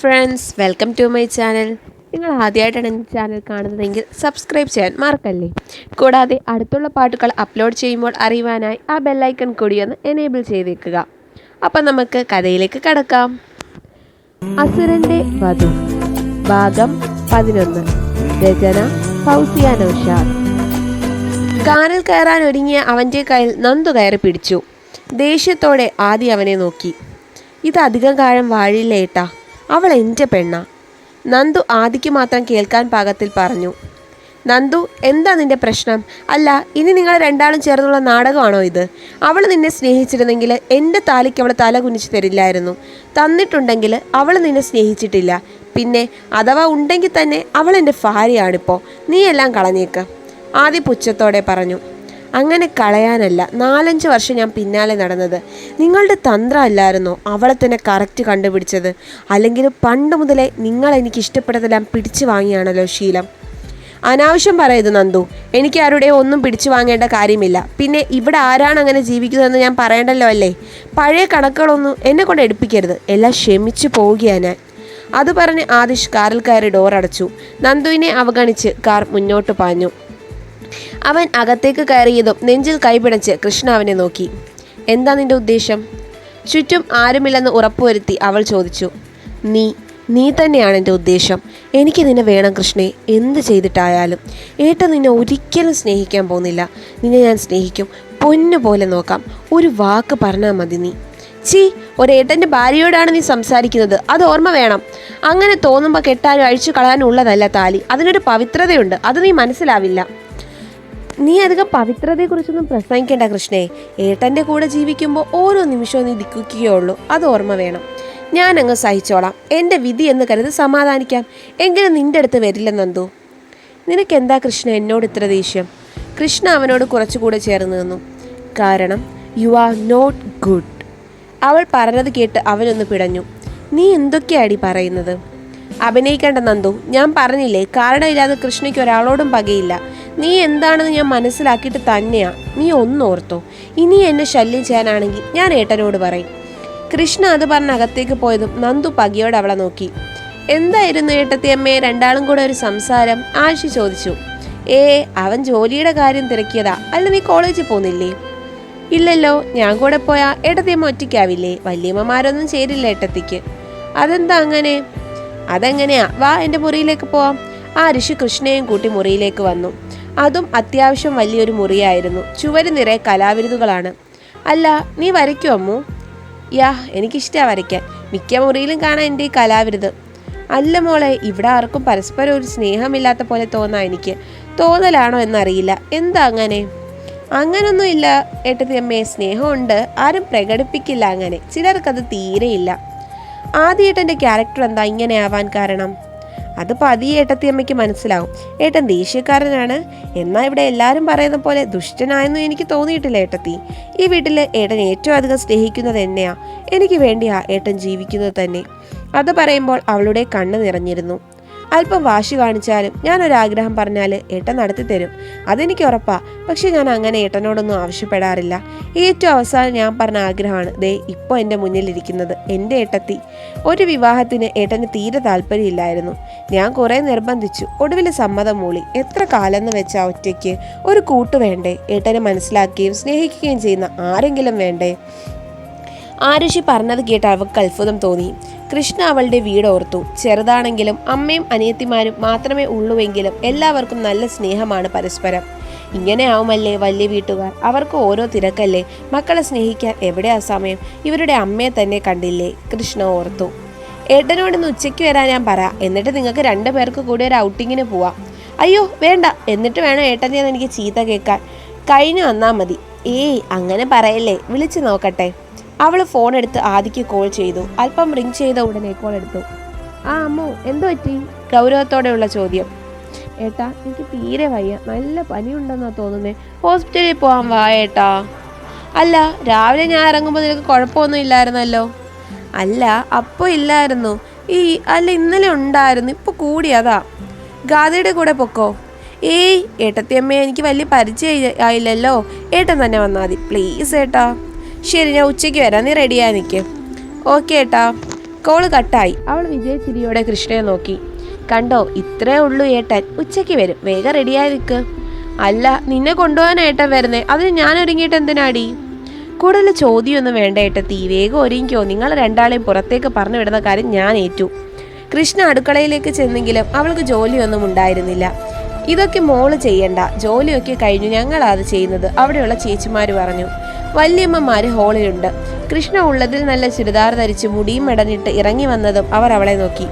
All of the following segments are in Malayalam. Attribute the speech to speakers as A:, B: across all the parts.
A: Friends welcome to my channel നിങ്ങൾ ആദ്യമായിട്ടാണ് എന്റെ ചാനൽ കാണുന്നതെങ്കിൽ സബ്സ്ക്രൈബ് ചെയ്യാൻ മറക്കല്ലേ? കൂടാതെ അടുത്തുള്ള പാട്ടുകൾ അപ്ലോഡ് ചെയ്യുമ്പോൾ അറിയുവാനായി ആ ബെല്ലൈക്കൺ കൂടി ഒന്ന് എനേബിൾ ചെയ്തേക്കുക. അപ്പം നമുക്ക് കഥയിലേക്ക് കടക്കാം. അസുരന്റെ വധു. ഭാഗം പതിനൊന്ന്. രചന ഫൗസിയ നൗഷാദ്. കാറിൽ കയറാൻ ഒരുങ്ങിയ അവന്റെ കയ്യിൽ നന്ദു കയറി പിടിച്ചു. ദേഷ്യത്തോടെ ആദ്യ അവനെ നോക്കി. ഇത് അധികം കാലം വാഴില്ല ഏട്ടാ. അവൾ എന്റെ പെണ്ണ. നന്ദു ആദിക്ക് മാത്രം കേൾക്കാൻ പാകത്തിൽ പറഞ്ഞു. നന്ദു എന്താ നിന്റെ പ്രശ്നം? അല്ല ഇനി നിങ്ങൾ രണ്ടാളും ചേർന്നുള്ള നാടകമാണോ ഇത്? അവൾ നിന്നെ സ്നേഹിച്ചിരുന്നെങ്കിൽ എന്റെ താലിക്ക് അവൾ തല കുനിച്ചു തരില്ലായിരുന്നു. തന്നിട്ടുണ്ടെങ്കിൽ അവൾ നിന്നെ സ്നേഹിച്ചിട്ടില്ല. പിന്നെ അഥവാ ഉണ്ടെങ്കിൽ തന്നെ അവൾ എന്റെ ഭാര്യയാണിപ്പോൾ നീ എല്ലാം കളഞ്ഞേക്ക്. ആദ്യ പുച്ഛത്തോടെ പറഞ്ഞു. അങ്ങനെ കളയാനല്ല. നാലഞ്ച് വർഷം ഞാൻ പിന്നാലെ നടന്നത്. നിങ്ങളുടെ തന്ത്രം അല്ലായിരുന്നോ അവളെ തന്നെ കറക്റ്റ് കണ്ടുപിടിച്ചത്? അല്ലെങ്കിൽ പണ്ട് മുതലേ നിങ്ങൾ എനിക്ക് ഇഷ്ടപ്പെട്ടതെല്ലാം പിടിച്ചു വാങ്ങിയാണല്ലോ ശീലം? അനാവശ്യം പറയരുത് നന്ദു. എനിക്ക് ആരുടെ ഒന്നും പിടിച്ചു വാങ്ങേണ്ട കാര്യമില്ല. പിന്നെ ഇവിടെ ആരാണ് അങ്ങനെ ജീവിക്കുന്നതെന്ന് ഞാൻ പറയണ്ടല്ലോ അല്ലേ? പഴയ കണക്കുകളൊന്നും എന്നെ കൊണ്ട് എടുപ്പിക്കരുത്. എല്ലാം ക്ഷമിച്ചു പോവുകയാണ് ഞാൻ. അത് പറഞ്ഞ് ആദിഷ് കാറിൽ കയറി ഡോർ അടച്ചു. നന്ദുവിനെ അവഗണിച്ച് കാർ മുന്നോട്ട് പാഞ്ഞു. അവൻ അകത്തേക്ക് കയറിയതും നെഞ്ചിൽ കൈപിടച്ച് കൃഷ്ണ അവനെ നോക്കി. എന്താ നിന്റെ ഉദ്ദേശം? ചുറ്റും ആരുമില്ലെന്ന് ഉറപ്പുവരുത്തി അവൾ ചോദിച്ചു. നീ നീ തന്നെയാണ് എന്റെ ഉദ്ദേശം. എനിക്ക് നിന്നെ വേണം കൃഷ്ണെ. എന്ത് ചെയ്തിട്ടായാലും. ഏട്ട നിന്നെ ഒരിക്കലും സ്നേഹിക്കാൻ പോകുന്നില്ല. നിന്നെ ഞാൻ സ്നേഹിക്കും. പൊന്നു പോലെ നോക്കാം. ഒരു വാക്ക് പറഞ്ഞാൽ മതി നീ. ചീ ഒരേട്ടന്റെ ഭാര്യയോടാണ് നീ സംസാരിക്കുന്നത്. അത് ഓർമ്മ വേണം. അങ്ങനെ തോന്നുമ്പോൾ കെട്ടാനും അഴിച്ചു കളയാനുള്ളതല്ല താലി. അതിനൊരു പവിത്രതയുണ്ട്. അത് നീ മനസ്സിലാവില്ല. നീ അധികം പവിത്രതയെക്കുറിച്ചൊന്നും പ്രസംഗിക്കേണ്ട കൃഷ്ണേ. ഏട്ടന്റെ കൂടെ ജീവിക്കുമ്പോൾ ഓരോ നിമിഷവും നീ ദിക്കുകയുള്ളൂ അത് ഓർമ്മ വേണം. ഞാൻ അങ്ങ് സഹിച്ചോളാം. എന്റെ വിധി എന്ന് കരുതി സമാധാനിക്കാം. എങ്കിലും നിന്റെ അടുത്ത് വരില്ല നന്ദു. നിനക്കെന്താ കൃഷ്ണ എന്നോട് ഇത്ര ദേഷ്യം? കൃഷ്ണ അവനോട് കുറച്ചുകൂടെ ചേർന്ന് നിന്നു. കാരണം യു ആർ നോട്ട് ഗുഡ് അവൾ പറഞ്ഞത് കേട്ട് അവനൊന്ന് പിടഞ്ഞു. നീ എന്തൊക്കെയാടി പറയുന്നത്? അഭിനയിക്കേണ്ട നന്ദു. ഞാൻ പറഞ്ഞില്ലേ കാരണമില്ലാതെ കൃഷ്ണയ്ക്ക് ഒരാളോടും പകയില്ല. നീ എന്താണെന്ന് ഞാൻ മനസ്സിലാക്കിയിട്ട് തന്നെയാ. നീ ഒന്നോർത്തോ ഇനി എന്നെ ശല്യം ചെയ്യാനാണെങ്കിൽ ഞാൻ ഏട്ടനോട് പറയും. കൃഷ്ണ അത് പറഞ്ഞ് അകത്തേക്ക് പോയതും നന്ദു പകിയോട് അവളെ നോക്കി. എന്തായിരുന്നു ഏട്ടത്തിയമ്മയെ രണ്ടാളും കൂടെ ഒരു സംസാരം. ആഴ്ച ചോദിച്ചു. ഏ അവൻ ജോലിയുടെ കാര്യം തിരക്കിയതാ. അല്ല നീ കോളേജിൽ പോകുന്നില്ലേ ഇല്ലല്ലോ ഞാൻ കൂടെ പോയാ ഏട്ടത്തിയമ്മ ഒറ്റയ്ക്കാവില്ലേ? വല്യമ്മമാരൊന്നും ചേരില്ല ഏട്ടത്തിക്ക്. അതെന്താ അങ്ങനെ? അതെങ്ങനെയാ? വാ എന്റെ മുറിയിലേക്ക് പോവാം. ആ ഋഷി കൃഷ്ണയും കൂട്ടി മുറിയിലേക്ക് വന്നു. അതും അത്യാവശ്യം വലിയൊരു മുറിയായിരുന്നു. ചുവര് നിറയെ കലാവിരുതുകളാണ് അല്ല നീ വരയ്ക്കോ അമ്മു? യാ എനിക്കിഷ്ടമാണ് വരയ്ക്കാൻ. മിക്ക മുറിയിലും കാണാൻ എന്റെ ഈ കലാവിരുത് അല്ല മോളെ ഇവിടെ ആർക്കും പരസ്പരം ഒരു സ്നേഹമില്ലാത്ത പോലെ തോന്നാ എനിക്ക്. തോന്നലാണോ എന്നറിയില്ല. എന്താ അങ്ങനെ? അങ്ങനൊന്നും ഇല്ല ഏട്ടത്തി അമ്മയെ സ്നേഹമുണ്ട് ആരും പ്രകടിപ്പിക്കില്ല അങ്ങനെ. ചിലർക്കത് തീരെയില്ല. ആദ്യേട്ടന്റെ ക്യാരക്ടർ എന്താ ഇങ്ങനെ ആവാൻ കാരണം? അത് പതിയെ ഏട്ടത്തിയമ്മയ്ക്ക് മനസ്സിലാവും. ഏട്ടൻ ദേഷ്യക്കാരനാണ്. എന്നാൽ ഇവിടെ എല്ലാവരും പറയുന്ന പോലെ ദുഷ്ടനായെന്നും എനിക്ക് തോന്നിയിട്ടില്ല ഏട്ടത്തി. ഈ വീട്ടിൽ ഏട്ടൻ ഏറ്റവും അധികം സ്നേഹിക്കുന്നത് എന്നെയാ. എനിക്ക് വേണ്ടിയാ ഏട്ടൻ ജീവിക്കുന്നത് തന്നെ. അത് പറയുമ്പോൾ അവളുടെ കണ്ണ് നിറഞ്ഞിരുന്നു. അല്പം വാശി കാണിച്ചാലും ഞാൻ ഞാനൊരാഗ്രഹം പറഞ്ഞാൽ ഏട്ടൻ നടത്തി തരും. അതെനിക്ക് ഉറപ്പാ. പക്ഷെ ഞാൻ അങ്ങനെ ഏട്ടനോടൊന്നും ആവശ്യപ്പെടാറില്ല. ഏറ്റവും അവസാനം ഞാൻ പറഞ്ഞ ആഗ്രഹമാണ് ദേ ഇപ്പോൾ എന്റെ മുന്നിലിരിക്കുന്നത് എന്റെ ഏട്ടത്തി. ഒരു വിവാഹത്തിന് ഏട്ടന് തീരെ താല്പര്യമില്ലായിരുന്നു. ഞാൻ കുറേ നിർബന്ധിച്ചു. ഒടുവിൽ സമ്മതം മൂളി. എത്ര കാലം വെച്ചാൽ ഒറ്റയ്ക്ക്? ഒരു കൂട്ട് വേണ്ടേ? ഏട്ടനെ മനസ്സിലാക്കുകയും സ്നേഹിക്കുകയും ചെയ്യുന്ന ആരെങ്കിലും വേണ്ടേ? ആരുഷി പറഞ്ഞത് കേട്ട് അവൾക്ക് അത്ഭുതം തോന്നി. കൃഷ്ണ അവളുടെ വീട് ഓർത്തു. ചെറുതാണെങ്കിലും അമ്മയും അനിയത്തിമാരും മാത്രമേ ഉള്ളൂവെങ്കിലും എല്ലാവർക്കും നല്ല സ്നേഹമാണ് പരസ്പരം. ഇങ്ങനെ ആവുമല്ലേ വലിയ വീട്ടുകാർ? അവർക്ക് ഓരോ തിരക്കല്ലേ? മക്കളെ സ്നേഹിക്കാൻ എവിടെയാ സമയം? ഇവരുടെ അമ്മയെ തന്നെ കണ്ടില്ലേ? കൃഷ്ണ ഓർത്തു. ഏട്ടനോട് ഉച്ചയ്ക്ക് വരാൻ ഞാൻ പറ. എന്നിട്ട് നിങ്ങൾക്ക് രണ്ടു പേർക്ക് കൂടി ഒരു ഔട്ടിങ്ങിന് പോവാം. അയ്യോ വേണ്ട. എന്നിട്ട് വേണം ഏട്ടനെ എനിക്ക് ചീത്ത കേൾക്കാൻ. കഴിഞ്ഞു വന്നാൽ മതി. ഏയ് അങ്ങനെ പറയല്ലേ. വിളിച്ചു നോക്കട്ടെ. അവൾ ഫോൺ എടുത്ത് ആദിക്ക് കോൾ ചെയ്തു. അല്പം റിങ് ചെയ്ത ഉടനെ കോൾ എടുത്തു. ആ അമ്മു എന്തു പറ്റി? ഗൗരവത്തോടെയുള്ള ചോദ്യം. ഏട്ടാ എനിക്ക് തീരെ വയ്യ. നല്ല പനിയുണ്ടെന്നാ തോന്നുന്നേ. ഹോസ്പിറ്റലിൽ പോകാൻ വാ ഏട്ടാ. അല്ല രാവിലെ ഞാൻ ഇറങ്ങുമ്പോൾ നിനക്ക് കുഴപ്പമൊന്നും ഇല്ലായിരുന്നല്ലോ? അല്ല അപ്പോൾ ഇല്ലായിരുന്നു. ഈ അല്ല ഇന്നലെ ഉണ്ടായിരുന്നു. ഇപ്പോൾ കൂടി അതാ. ഗാദിയുടെ കൂടെ പൊക്കോ. ഏയ് ഏട്ടത്തിയമ്മയെ എനിക്ക് വലിയ പരിചയം ആയില്ലല്ലോ. ഏട്ടൻ തന്നെ വന്നാൽ മതി. പ്ലീസ് ഏട്ടാ. ശരി ഞാൻ ഉച്ചയ്ക്ക് വരാം. നീ റെഡിയായി നിൽക്ക് ഓക്കെ ഏട്ടാ. കോൾ കട്ടായി അവൾ വിജയച്ചിരിയോടെ കൃഷ്ണയെ നോക്കി. കണ്ടോ ഇത്രേ ഉള്ളൂ ഏട്ടൻ. ഉച്ചയ്ക്ക് വരും. വേഗം റെഡിയായി നിൽക്ക് അല്ല നിന്നെ കൊണ്ടുപോകാൻ ഏട്ടൻ വരുന്നേ. അതിന് ഞാൻ ഒരുങ്ങിയിട്ട് എന്തിനാടി? കൂടുതൽ ചോദ്യമൊന്നും വേണ്ട ഏട്ടത്തി വേഗം ഒരുങ്ങിക്കോ. നിങ്ങൾ രണ്ടാളെയും പുറത്തേക്ക് പറഞ്ഞു വിടുന്ന കാര്യം ഞാൻ ഏറ്റു. കൃഷ്ണ അടുക്കളയിലേക്ക് ചെന്നെങ്കിലും അവൾക്ക് ജോലിയൊന്നും ഉണ്ടായിരുന്നില്ല. ഇതൊക്കെ മോൾ ചെയ്യണ്ട. ജോലിയൊക്കെ കഴിഞ്ഞു. ഞങ്ങളാണ് അത് ചെയ്യുന്നത്. അവിടെയുള്ള ചേച്ചിമാർ പറഞ്ഞു. വല്യമ്മമാര് ഹോളിലുണ്ട്. കൃഷ്ണ ഉള്ളതിൽ നല്ല ചുരിദാർ ധരിച്ച് മുടിയും മെടഞ്ഞിട്ട് ഇറങ്ങി വന്നതും അവർ അവളെ നോക്കി.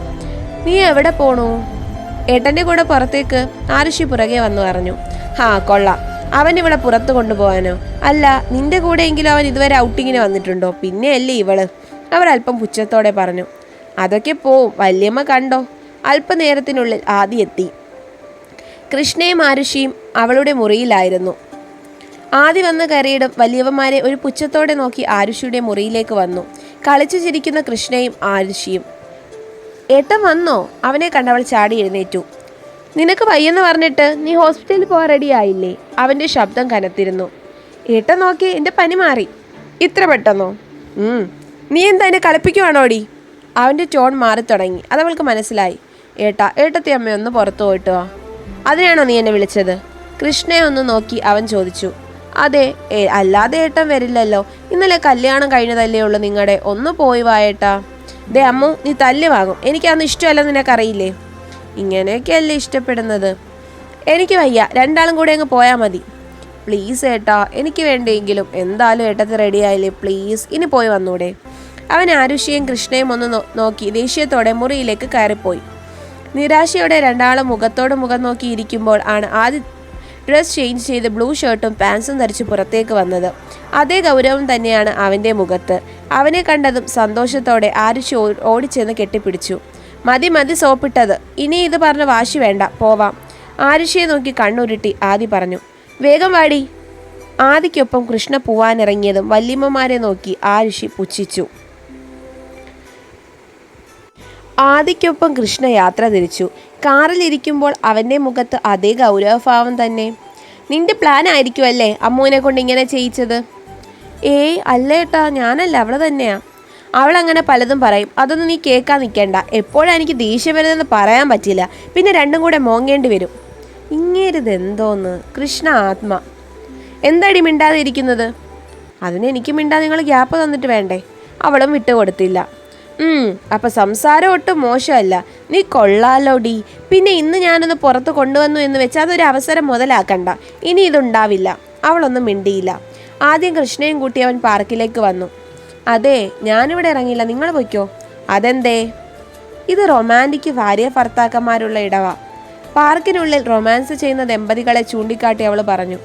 A: നീ എവിടെ പോണു? ഏട്ടന്റെ കൂടെ പുറത്തേക്ക്. ആരുഷി പുറകെ വന്നു പറഞ്ഞു. ഹാ കൊള്ളാം. അവൻ ഇവിടെ പുറത്ത് കൊണ്ടുപോകാനോ? അല്ല നിന്റെ കൂടെയെങ്കിലും അവൻ ഇതുവരെ ഔട്ടിങ്ങിന് വന്നിട്ടുണ്ടോ? പിന്നെ അല്ലേ ഇവൾ? അവർ അല്പം പുച്ഛത്തോടെ പറഞ്ഞു. അതൊക്കെ പോവും. വല്യമ്മ കണ്ടോ? അല്പനേരത്തിനുള്ളിൽ ആദ്യം എത്തി. കൃഷ്ണയും ആരുഷിയും അവളുടെ മുറിയിലായിരുന്നു. ആദ്യ വന്ന കരയിടും വലിയവന്മാരെ ഒരു പുച്ഛത്തോടെ നോക്കി ആരുഷിയുടെ മുറിയിലേക്ക് വന്നു. കളിച്ചു ചിരിക്കുന്ന കൃഷ്ണയും ആരുഷിയും. ഏട്ടൻ വന്നോ? അവനെ കണ്ടവൾ ചാടി എഴുന്നേറ്റു. നിനക്ക് വയ്യെന്ന് പറഞ്ഞിട്ട് നീ ഹോസ്പിറ്റലിൽ പോകാൻ റെഡി ആയില്ലേ? അവന്റെ ശബ്ദം കനത്തിരുന്നു. ഏട്ടൻ നോക്കി എന്റെ പനി മാറി. ഇത്ര പെട്ടെന്നോ? നീ എന്താ എന്നെ കളിപ്പിക്കുവാണോടി? അവന്റെ ടോൺ മാറി തുടങ്ങി. അതവൾക്ക് മനസ്സിലായി. ഏട്ടാ ഏട്ടത്തി അമ്മയൊന്ന് പുറത്തു പോയിട്ട് അതിനാണോ നീ എന്നെ വിളിച്ചത്? കൃഷ്ണയെ ഒന്ന് നോക്കി അവൻ ചോദിച്ചു. അതെ അല്ലാതെ ഏട്ടൻ വരില്ലല്ലോ. ഇന്നലെ കല്യാണം കഴിഞ്ഞതല്ലേ ഉള്ളൂ നിങ്ങളുടെ ഒന്ന് പോയി വായേട്ടാ ദേ അമ്മു നീ തല്ല് വാങ്ങും. എനിക്കതൊന്നും ഇഷ്ടമല്ല നിനക്കറിയില്ലേ? ഇങ്ങനെയൊക്കെയല്ലേ ഇഷ്ടപ്പെടുന്നത്. എനിക്ക് വയ്യ രണ്ടാളും കൂടെ അങ്ങ് പോയാൽ മതി. പ്ലീസ് ഏട്ടാ എനിക്ക് വേണ്ടിയെങ്കിലും എന്തായാലും ഏട്ടത്ത് റെഡിയായില്ലേ പ്ലീസ് ഇനി പോയി വന്നൂടെ. അവൻ ആരുഷിയും കൃഷ്ണയും ഒന്ന് നോക്കി ദേഷ്യത്തോടെ മുറിയിലേക്ക് കയറിപ്പോയി. നിരാശയോടെ രണ്ടാളും മുഖത്തോട് മുഖം നോക്കിയിരിക്കുമ്പോൾ ആണ് ആദ്യ ഡ്രസ് ചേഞ്ച് ചെയ്ത് ബ്ലൂ ഷർട്ടും പാൻസും ധരിച്ച് പുറത്തേക്ക് വന്നത്. അതേ ഗൗരവം തന്നെയാണ് അവന്റെ മുഖത്ത്. അവനെ കണ്ടതും സന്തോഷത്തോടെ ആരുഷി ഓടിച്ചെന്ന് കെട്ടിപ്പിടിച്ചു. മതി മതി സോപ്പിട്ടത്. ഇനി ഇത് പറഞ്ഞ വാശി വേണ്ട. പോവാം. ആരുഷിയെ നോക്കി കണ്ണുരുട്ടി ആദി പറഞ്ഞു. വേഗം വാടി. ആദിക്കൊപ്പം കൃഷ്ണ പോവാനിറങ്ങിയതും വല്യമ്മമാരെ നോക്കി ആരുഷി പുച്ഛിച്ചു. ആദിക്കൊപ്പം കൃഷ്ണ യാത്ര തിരിച്ചു. കാറിലിരിക്കുമ്പോൾ അവന്റെ മുഖത്ത് അതേ ഗൗരവഭാവം തന്നെ. നിന്റെ പ്ലാൻ ആയിരിക്കും അല്ലേ അമ്മുവിനെ കൊണ്ട് ഇങ്ങനെ ചെയ്യിച്ചത്? ഏയ് അല്ലേട്ടാ ഞാനല്ല അവൾ തന്നെയാ. അവൾ അങ്ങനെ പലതും പറയും. അതൊന്നും നീ കേൾക്കാൻ നിൽക്കേണ്ട. എപ്പോഴാണ് എനിക്ക് ദേഷ്യം വരുന്നതെന്ന് പറയാൻ പറ്റില്ല. പിന്നെ രണ്ടും കൂടെ മോങ്ങേണ്ടി വരും. ഇങ്ങേരുത് എന്തോന്ന്? കൃഷ്ണ ആത്മ. എന്തടി മിണ്ടാതെ ഇരിക്കുന്നത് അതിന് എനിക്ക് മിണ്ടാതെ നിങ്ങൾ ഗ്യാപ്പ് തന്നിട്ട് വേണ്ടേ? അവളും വിട്ടുകൊടുത്തില്ല. അപ്പൊ സംസാരം ഒട്ടും മോശമല്ല. നീ കൊള്ളാലോടി പിന്നെ ഇന്ന് ഞാനൊന്ന് പുറത്ത് കൊണ്ടുവന്നു എന്ന് വെച്ചാൽ അതൊരു അവസരം മുതലാക്കണ്ട. ഇനി ഇതുണ്ടാവില്ല. അവളൊന്നും മിണ്ടിയില്ല. ആദ്യം കൃഷ്ണയും കൂട്ടി അവൻ പാർക്കിലേക്ക് വന്നു. അതെ ഞാനിവിടെ ഇറങ്ങില്ല നിങ്ങൾ പൊയ്ക്കോ. അതെന്തേ? ഇത് റൊമാന്റിക് ഭാര്യ ഭർത്താക്കന്മാരുള്ള ഇടവ. പാർക്കിനുള്ളിൽ റൊമാൻസ് ചെയ്യുന്ന ദമ്പതികളെ ചൂണ്ടിക്കാട്ടി അവൾ പറഞ്ഞു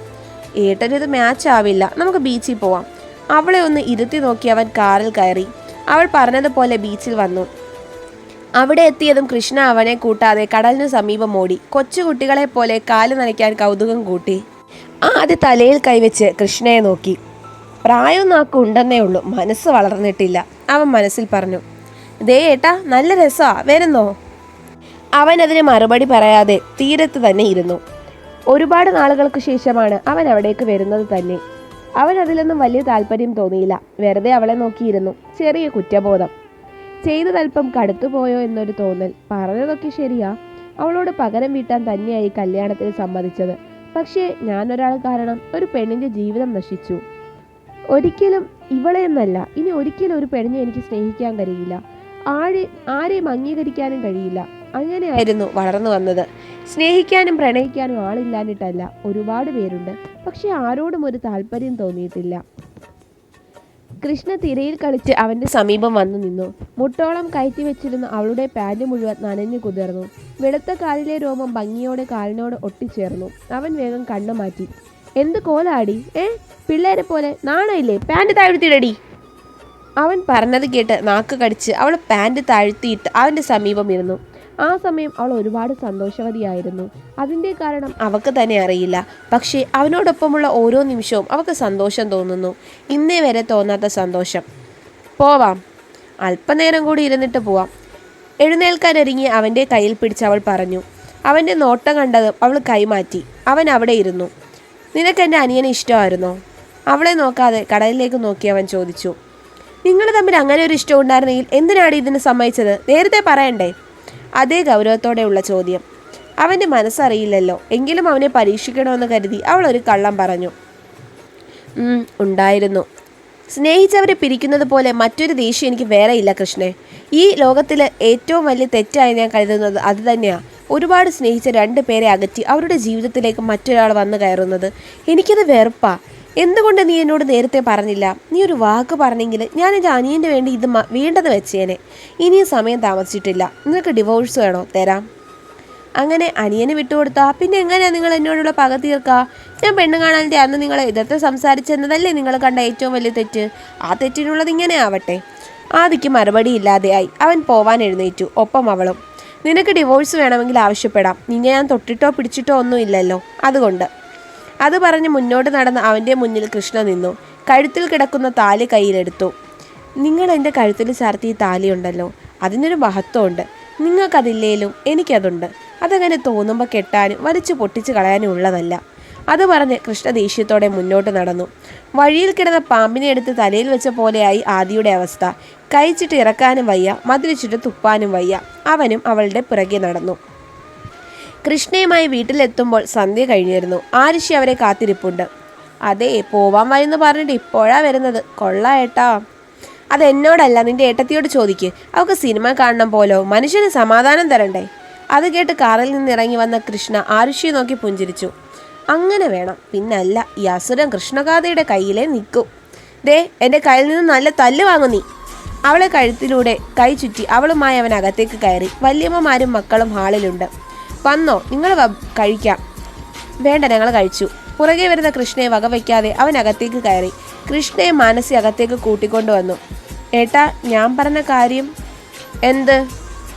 A: ഏട്ടനിത് മാച്ച് ആവില്ല. നമുക്ക് ബീച്ചിൽ പോവാം. അവളെ ഒന്ന് ഇരുത്തി നോക്കി അവൻ കാറിൽ കയറി. അവൾ പറഞ്ഞതുപോലെ ബീച്ചിൽ വന്നു. അവിടെ എത്തിയതും കൃഷ്ണ അവനെ കൂട്ടാതെ കടലിനു സമീപം ഓടി. കൊച്ചുകുട്ടികളെ പോലെ കാൽ നനയ്ക്കാൻ കൗതുകം കൂട്ടി. ആദ്യ തലയിൽ കൈവച്ച് കൃഷ്ണയെ നോക്കി. പ്രായം നാക്ക് ഉണ്ടെന്നേ ഉള്ളൂ. മനസ്സ് വളർന്നിട്ടില്ല. അവൻ മനസ്സിൽ പറഞ്ഞു ദേ ഏട്ടാ നല്ല രസമാ വരുന്നോ? അവൻ അതിന് മറുപടി പറയാതെ തീരത്ത് തന്നെ ഇരുന്നു. ഒരുപാട് നാളുകൾക്ക് ശേഷമാണ് അവൻ അവിടേക്ക് വരുന്നത് തന്നെ. അവൻ അതിലൊന്നും വലിയ താല്പര്യം തോന്നിയില്ല. വെറുതെ അവളെ നോക്കിയിരുന്നു. ചെറിയ കുറ്റബോധം. ചെയ്തതല്പം കടുത്തുപോയോ എന്നൊരു തോന്നൽ. പറഞ്ഞതൊക്കെ ശരിയാ. അവളോട് പകരം വീട്ടാൻ തന്നെയായി കല്യാണത്തിന് സമ്മതിച്ചത്. പക്ഷേ ഞാനൊരാൾ കാരണം ഒരു പെണ്ണിന്റെ ജീവിതം നശിച്ചു. ഒരിക്കലും ഇവളെന്നല്ല ഇനി ഒരിക്കലും ഒരു പെണ്ണിനെ എനിക്ക് സ്നേഹിക്കാൻ കഴിയില്ല. ആരെ ആരെയും അംഗീകരിക്കാനും കഴിയില്ല. അങ്ങനെയായിരുന്നു വളർന്നു വന്നത്. സ്നേഹിക്കാനും പ്രണയിക്കാനും ആളില്ലാഞ്ഞിട്ടല്ല ഒരുപാട് പേരുണ്ട്. പക്ഷെ ആരോടും ഒരു താല്പര്യം തോന്നിയിട്ടില്ല. കൃഷ്ണ തിരയിൽ കളിച്ച് അവന്റെ സമീപം വന്നു നിന്നു. മുട്ടോളം കയറ്റി വെച്ചിരുന്ന അവളുടെ പാന്റ് മുഴുവൻ നനഞ്ഞു കുതിർന്നു. വെളുത്ത കാലിലെ രോമം ഭംഗിയോടെ കാലിനോട് ഒട്ടിച്ചേർന്നു. അവൻ വേഗം കണ്ണു മാറ്റി. എന്ത് കോലാടി? ഏ? പിള്ളേരെ പോലെ നാണയില്ലേ? പാന്റ് താഴ്ത്തിയിടടി. അവൻ പറഞ്ഞത് കേട്ട് നാക്ക് കടിച്ച് അവൾ പാന്റ് താഴ്ത്തിയിട്ട് അവന്റെ സമീപം ഇരുന്നു. ആ സമയം അവൾ ഒരുപാട് സന്തോഷവതിയായിരുന്നു. അതിന്റെ കാരണം അവൾക്ക് തന്നെ അറിയില്ല. പക്ഷേ അവനോടൊപ്പമുള്ള ഓരോ നിമിഷവും അവൾക്ക് സന്തോഷം തോന്നുന്നു. ഇന്നേ വരെ തോന്നാത്ത സന്തോഷം. പോവാം. അല്പനേരം കൂടി ഇരുന്നിട്ട് പോവാം. എഴുന്നേൽക്കാൻ ഒരുങ്ങി അവന്റെ കയ്യിൽ പിടിച്ച് അവൾ പറഞ്ഞു. അവന്റെ നോട്ടം കണ്ടത് അവൾ കൈമാറ്റി. അവൻ അവിടെ ഇരുന്നു. നിനക്ക് എന്റെ അനിയനെ ഇഷ്ടമായിരുന്നോ? അവളെ നോക്കാതെ കടലിലേക്ക് നോക്കി അവൻ ചോദിച്ചു. നിങ്ങൾ തമ്മിൽ അങ്ങനെ ഒരു ഇഷ്ടം ഉണ്ടായിരുന്നെങ്കിൽ എന്തിനാണ് ഇതിന് സമ്മതിച്ചത്? നേരത്തെ പറയണ്ടേ? അതേ ഗൗരവത്തോടെയുള്ള ചോദ്യം. അവന്റെ മനസ്സറിയില്ലല്ലോ. എങ്കിലും അവനെ പരീക്ഷിക്കണമെന്ന് കരുതി അവൾ ഒരു കള്ളം പറഞ്ഞു. ഉണ്ടായിരുന്നു. സ്നേഹിച്ചവരെ പിരിക്കുന്നത് പോലെ മറ്റൊരു ദേഷ്യം എനിക്ക് വേറെ ഇല്ല കൃഷ്ണേ. ഈ ലോകത്തിൽ ഏറ്റവും വലിയ തെറ്റായി ഞാൻ കരുതുന്നത് അത് തന്നെയാണ് ഒരുപാട് സ്നേഹിച്ച രണ്ട് പേരെ അകറ്റി അവരുടെ ജീവിതത്തിലേക്ക് മറ്റൊരാൾ വന്നു കയറുന്നത്. എനിക്കത് വെറുപ്പാ. എന്തുകൊണ്ട് നീ എന്നോട് നേരത്തെ പറഞ്ഞില്ല? നീ ഒരു വാക്ക് പറഞ്ഞെങ്കിൽ ഞാൻ എന്റെ അനിയന്റെ വേണ്ടി ഇത് വേണ്ടത് വെച്ചേനെ. ഇനിയും സമയം താമസിച്ചിട്ടില്ല. നിനക്ക് ഡിവോഴ്സ് വേണോ? തരാം. അങ്ങനെ അനിയനെ വിട്ടുകൊടുത്താ. പിന്നെ എങ്ങനെയാണ് നിങ്ങൾ എന്നോടുള്ള പക തീർക്കുക ഞാൻ പെണ്ണ് കാണാന്റെ അന്ന് നിങ്ങളെ എതിർത്ത് സംസാരിച്ചെന്നതല്ലേ നിങ്ങൾ കണ്ട ഏറ്റവും വലിയ തെറ്റ്? ആ തെറ്റിനുള്ളത് ഇങ്ങനെ ആവട്ടെ. ആദിക്ക് മറുപടി ഇല്ലാതെയായി. അവൻ പോവാൻ എഴുന്നേറ്റു. ഒപ്പം അവളും. നിനക്ക് ഡിവോഴ്സ് വേണമെങ്കിൽ ആവശ്യപ്പെടാം. നിന്നെ ഞാൻ തൊട്ടിട്ടോ പിടിച്ചിട്ടോ ഒന്നുമില്ലല്ലോ അതുകൊണ്ട്. അത് പറഞ്ഞ് മുന്നോട്ട് നടന്ന് അവന്റെ മുന്നിൽ കൃഷ്ണ നിന്നു. കഴുത്തിൽ കിടക്കുന്ന താലി കയ്യിലെടുത്തു. നിങ്ങൾ എന്റെ കഴുത്തിൽ ചാർത്തിയ താലിയുണ്ടല്ലോ അതിനൊരു മഹത്വമുണ്ട്. നിങ്ങൾക്കതില്ലേലും എനിക്കതുണ്ട്. അതങ്ങനെ തോന്നുമ്പോൾ കെട്ടാനും വലിച്ചു പൊട്ടിച്ച് കളയാനും ഉള്ളതല്ല. അത് പറഞ്ഞ് കൃഷ്ണ ദേഷ്യത്തോടെ മുന്നോട്ട് നടന്നു. വഴിയിൽ കിടന്ന പാമ്പിനെ എടുത്ത് തലയിൽ വെച്ച പോലെയായി ആദിയുടെ അവസ്ഥ. കഴിച്ചിട്ട് ഇറക്കാനും വയ്യ മതിലിച്ചിട്ട് തുപ്പാനും വയ്യ. അവനും അവളുടെ പിറകെ നടന്നു. കൃഷ്ണയുമായി വീട്ടിലെത്തുമ്പോൾ സന്ധ്യ കഴിഞ്ഞിരുന്നു. ആരിഷി അവരെ കാത്തിരിപ്പുണ്ട്. അതെ പോവാൻ വരുന്നു പറഞ്ഞിട്ട് ഇപ്പോഴാ വരുന്നത്. കൊള്ളാ ഏട്ടാ. അത് എന്നോടല്ല നിന്റെ ഏട്ടത്തിയോട് ചോദിക്ക്. അവൾക്ക് സിനിമ കാണണം പോലോ? മനുഷ്യന് സമാധാനം തരണ്ടേ? അത് കേട്ട് കാറിൽ നിന്ന് ഇറങ്ങി വന്ന കൃഷ്ണ ആരുഷിയെ നോക്കി പുഞ്ചിരിച്ചു. അങ്ങനെ വേണം. പിന്നല്ല ഈ അസുരം കൃഷ്ണഗാഥയുടെ കയ്യിലേ നിൽക്കും. ദേ എന്റെ കയ്യിൽ നിന്ന് നല്ല തല്ല് വാങ്ങു നീ. അവളെ കഴുത്തിലൂടെ കൈ ചുറ്റി അവളുമായി അവൻ അകത്തേക്ക് കയറി. വല്യമ്മമാരും മക്കളും ഹാളിലുണ്ട്. വന്നോ നിങ്ങൾ കഴിക്കാം. വേണ്ട ഞങ്ങൾ കഴിച്ചു. പുറകെ വരുന്ന കൃഷ്ണയെ വകവയ്ക്കാതെ അവൻ അകത്തേക്ക് കയറി. കൃഷ്ണയെ മാനസി അകത്തേക്ക് കൂട്ടിക്കൊണ്ടുവന്നു ഏട്ടാ ഞാൻ പറഞ്ഞ കാര്യം എന്ത്?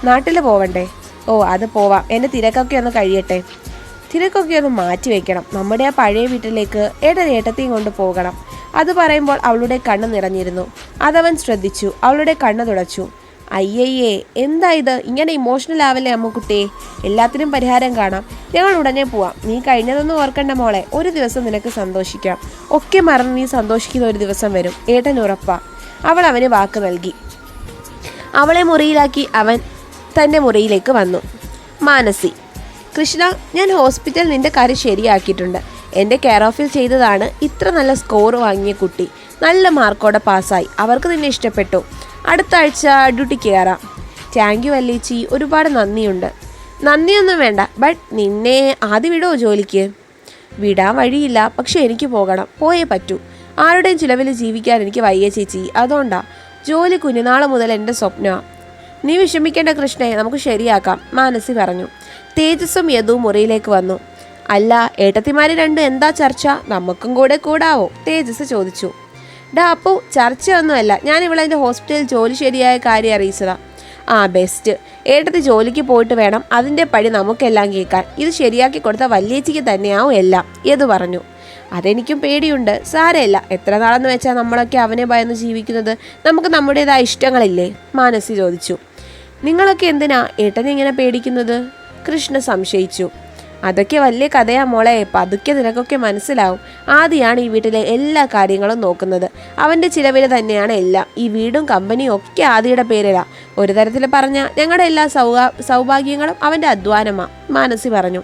A: നാട്ടിൽ പോവണ്ടേ? ഓ അത് പോവാം. എന്റെ തിരക്കൊക്കെ ഒന്ന് കഴിയട്ടെ. തിരക്കൊക്കെ ഒന്ന് മാറ്റി വെക്കണം. നമ്മുടെ ആ പഴയ വീട്ടിലേക്ക് ഏട്ടൻ ഏട്ടത്തെയും കൊണ്ട് പോകണം. അത് പറയുമ്പോൾ അവളുടെ കണ്ണ് നിറഞ്ഞിരുന്നു. അതവൻ ശ്രദ്ധിച്ചു. അവളുടെ കണ്ണ് തുടച്ചു. അയ്യയ്യേ എന്താ ഇത്? ഇങ്ങനെ ഇമോഷണൽ ആവല്ലേ അമ്മക്കുട്ടി എല്ലാത്തിനും പരിഹാരം കാണാം. ഞങ്ങൾ ഉടനെ പോവാം. നീ കഴിഞ്ഞതൊന്നും ഓർക്കണ്ട മോളെ. ഒരു ദിവസം നിനക്ക് സന്തോഷിക്കാം. ഒക്കെ മറന്ന് നീ സന്തോഷിക്കുന്ന ഒരു ദിവസം വരും. ഏട്ടൻ ഉറപ്പാ. അവൾ അവന് വാക്ക് നൽകി. അവളെ മുറിയിലാക്കി അവൻ തന്റെ മുറിയിലേക്ക് വന്നു. മാനസി കൃഷ്ണ ഞാൻ ഹോസ്പിറ്റൽ നിന്റെ കാര്യം ശരിയാക്കിയിട്ടുണ്ട്. എന്റെ കെയർ ഓഫിൽ ചെയ്തതാണ് ഇത്ര നല്ല സ്കോർ വാങ്ങിയ കുട്ടി. നല്ല മാർക്കോടെ പാസ്സായി. അവർക്ക് നിന്നെ ഇഷ്ടപ്പെട്ടു. അടുത്ത ആഴ്ച ഡ്യൂട്ടിക്ക് കയറാം. താങ്ക് യു അല്ലേച്ചി. ഒരുപാട് നന്ദിയുണ്ട്. നന്ദിയൊന്നും വേണ്ട ബട്ട് നിന്നെ ആദ്യം വിടുമോ ജോലിക്ക്. വിടാൻ വഴിയില്ല പക്ഷെ എനിക്ക് പോകണം. പോയേ പറ്റൂ. ആരുടെയും ചിലവിൽ ജീവിക്കാൻ എനിക്ക് വയ്യ ചേച്ചി. അതുകൊണ്ടാ. ജോലി കുഞ്ഞുനാൾ മുതൽ എന്റെ സ്വപ്നമാണ് നീ വിഷമിക്കേണ്ട കൃഷ്ണയെ നമുക്ക് ശരിയാക്കാം മാനസി പറഞ്ഞു. തേജസ്സും യദുവും മുറിയിലേക്ക് വന്നു. അല്ല ഏട്ടത്തിമാര് രണ്ടും എന്താ ചർച്ച? നമുക്കും കൂടെ കൂടാവോ? തേജസ് ചോദിച്ചു. ഡാ അപ്പോൾ ചർച്ചയൊന്നുമല്ല ഞാൻ ഇവിടെ എന്റെ ഹോസ്പിറ്റലിൽ ജോലി ശരിയായ കാര്യം അറിയിച്ചതാ. ആ ബെസ്റ്റ്. ഏട്ടത്തി ജോലിക്ക് പോയിട്ട് വേണം. അതിന്റെ പടി നമുക്കെല്ലാം കേൾക്കാൻ. ഇത് ശരിയാക്കി കൊടുത്ത വല്യേച്ചിക്ക് തന്നെയാവും എല്ലാം. എന്ന് പറഞ്ഞു? അതെനിക്കും പേടിയുണ്ട്. സാരമില്ല. എത്ര നാളെന്ന് വെച്ചാൽ നമ്മളൊക്കെ അവനെ ഭയന്ന് ജീവിക്കുന്നത്? നമുക്ക് നമ്മുടേതായ ഇഷ്ടങ്ങളില്ലേ? മാനസി ചോദിച്ചു. നിങ്ങളൊക്കെ എന്തിനാ ഏട്ടനെ ഇങ്ങനെ പേടിക്കുന്നത്? കൃഷ്ണ സംശയിച്ചു. അതൊക്കെ വലിയ കഥയാ മോളെ. പതുക്കെ നിനക്കൊക്കെ മനസ്സിലാവും. ആദ്യമാണ് ഈ വീട്ടിലെ എല്ലാ കാര്യങ്ങളും നോക്കുന്നത്. അവന്റെ ചിലവിൽ തന്നെയാണ് എല്ലാം. ഈ വീടും കമ്പനിയും ഒക്കെ ആദിയുടെ പേരിലാ. ഒരു തരത്തിൽ പറഞ്ഞാൽ ഞങ്ങളുടെ എല്ലാ സൗഭാ സൗഭാഗ്യങ്ങളും അവന്റെ അധ്വാനമാ. മാനസി പറഞ്ഞു.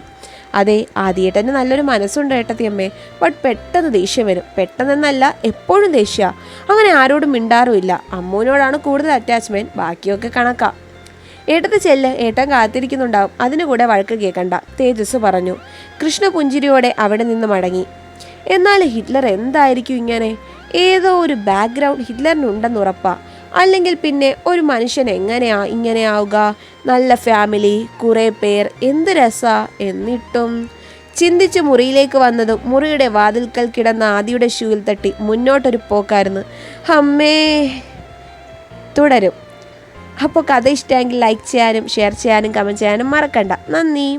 A: അതെ ആദ്യേട്ടന് നല്ലൊരു മനസ്സുണ്ട് ഏട്ടത്തിയമ്മേ ബട്ട് പെട്ടെന്ന് ദേഷ്യം വരും. പെട്ടെന്നല്ല എപ്പോഴും ദേഷ്യ. അങ്ങനെ ആരോടും മിണ്ടാറുമില്ല. അമ്മൂനോടാണ് കൂടുതൽ അറ്റാച്ച്മെന്റ് ബാക്കിയൊക്കെ കണക്കാ. ഏട്ടത്തി ചെല്ല് ഏട്ടൻ കാത്തിരിക്കുന്നുണ്ടാവും. അതിനു കൂടെ വഴക്ക് കേൾക്കണ്ട തേജസ് പറഞ്ഞു. കൃഷ്ണ പുഞ്ചിരിയോടെ അവിടെ നിന്ന് മടങ്ങി. എന്നാൽ ഹിറ്റ്ലർ എന്തായിരിക്കും ഇങ്ങനെ? ഏതോ ഒരു ബാക്ക്ഗ്രൗണ്ട് ഹിറ്റ്ലറിനുണ്ടെന്ന് ഉറപ്പാ. അല്ലെങ്കിൽ പിന്നെ ഒരു മനുഷ്യൻ എങ്ങനെയാ ഇങ്ങനെയാവുക നല്ല ഫാമിലി കുറേ പേർ എന്ത് രസ എന്നിട്ടും. ചിന്തിച്ച് മുറിയിലേക്ക് വന്നതും മുറിയുടെ വാതിൽക്കൽ കിടന്ന ആദിയുടെ ഷൂവിൽ തട്ടി മുന്നോട്ടൊരു പോക്കായിരുന്നു. അമ്മേ. തുടരും. അപ്പോൾ കഥ ഇഷ്ടമെങ്കിൽ ലൈക്ക് ചെയ്യാനും ഷെയർ ചെയ്യാനും കമന്റ് ചെയ്യാനും മറക്കണ്ട. നന്ദി.